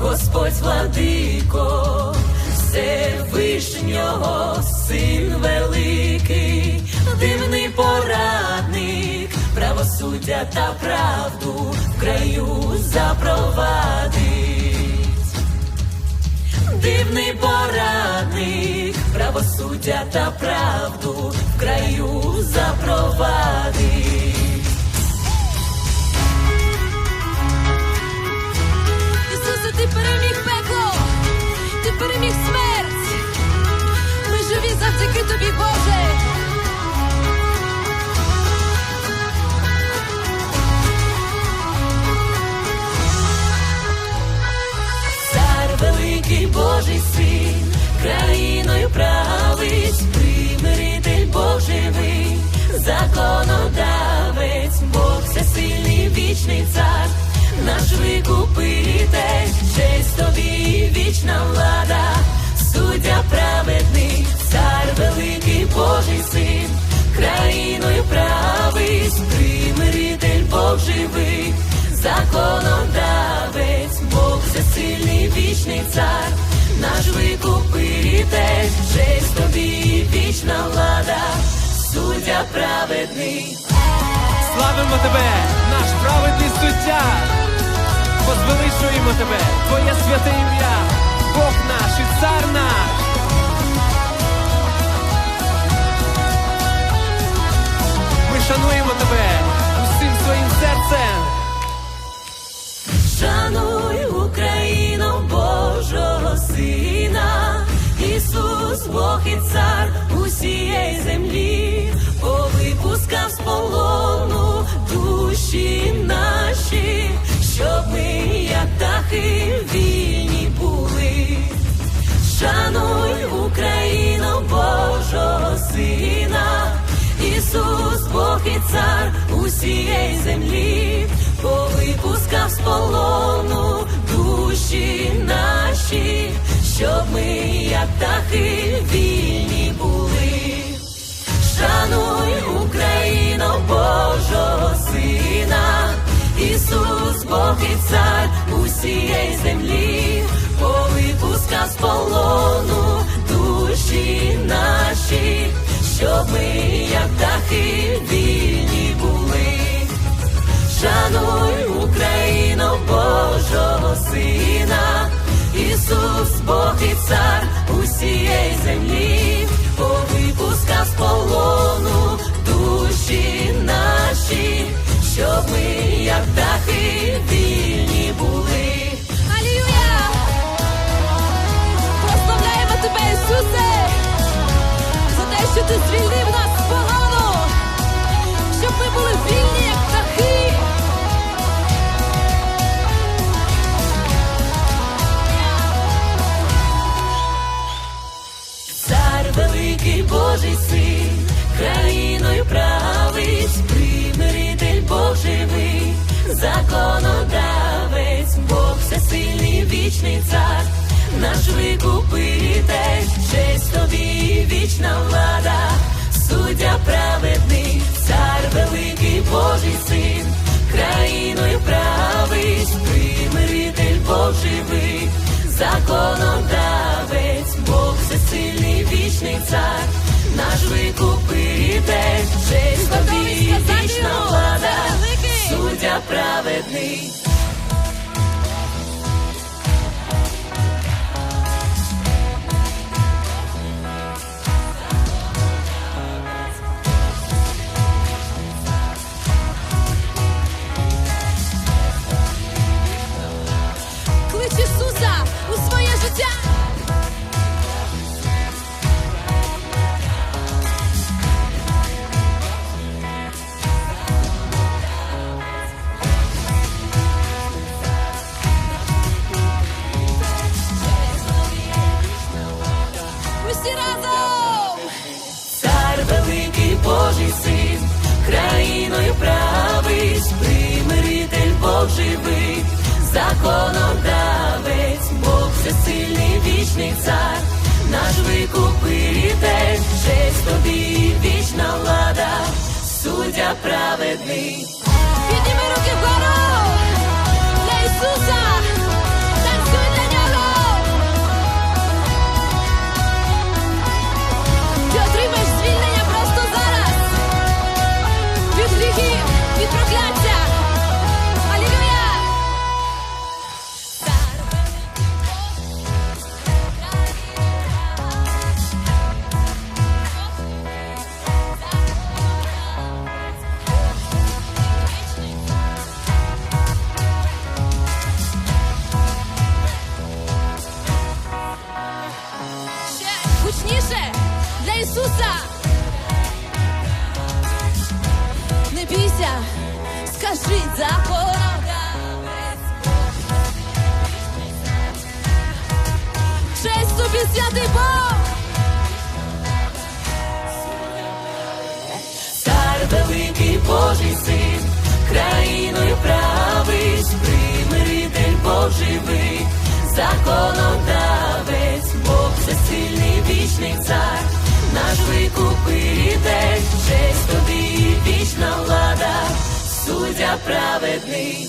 Господь владико, Всевишнього син великий, дивний порадник, правосуддя та правду в краю запровадить. Дивний порадник, правосуддя та правду в краю запровадить. Ти переміг пекло, ти переміг смерть. Ми живі завдяки тобі, Боже. Цар великий Божий син, країною править, примиритель Бог живий, законодавець, Бог всесильний вічний цар, наш викупитель, честь тобі вічна влада, суддя праведний, цар великий Божий син, країною править, примиритель Бог живий, законодавець, Бог всесильний вічний цар, наш викупитель, честь тобі вічна влада, суддя праведний. Славимо тебе, наш праведний суддя. Цар усієї землі, повипускав з полону душі наші, щоб ми, як птахи, вільні були. Шануй Україну Божого Сина, Ісус, Бог і цар усієї землі, повипускав з полону душі наші, щоб ми, як птахи, вільні усієї землі, повипуска з полону душі наші, щоб ми, як птахи, вільні були. Шануй Україну Божого Сина, Ісус, Бог і цар вічний цар, наш викупитель, честь тобі вічна влада, суддя праведний, цар великий Божий син, країною править, примиритель Бог живий, законодавець, Бог всесильний вічний цар, наш викупитель, честь тобі вічна влада, суддя праведний. Син, країною править, примиритель Бог живий, законодавець, Бог всесильний вічний цар, наш викупитель, честь тобі вічна влада, суддя праведний. Ісуса. Не бійся, скажіть законодавець. Честь тобі, святий Бог! Цар великий Божий син, країною править, примиритель Бог живий, законодавець, Бог всесильний вічний цар, наш викупитель, честь тобі вічна влада, суддя праведний.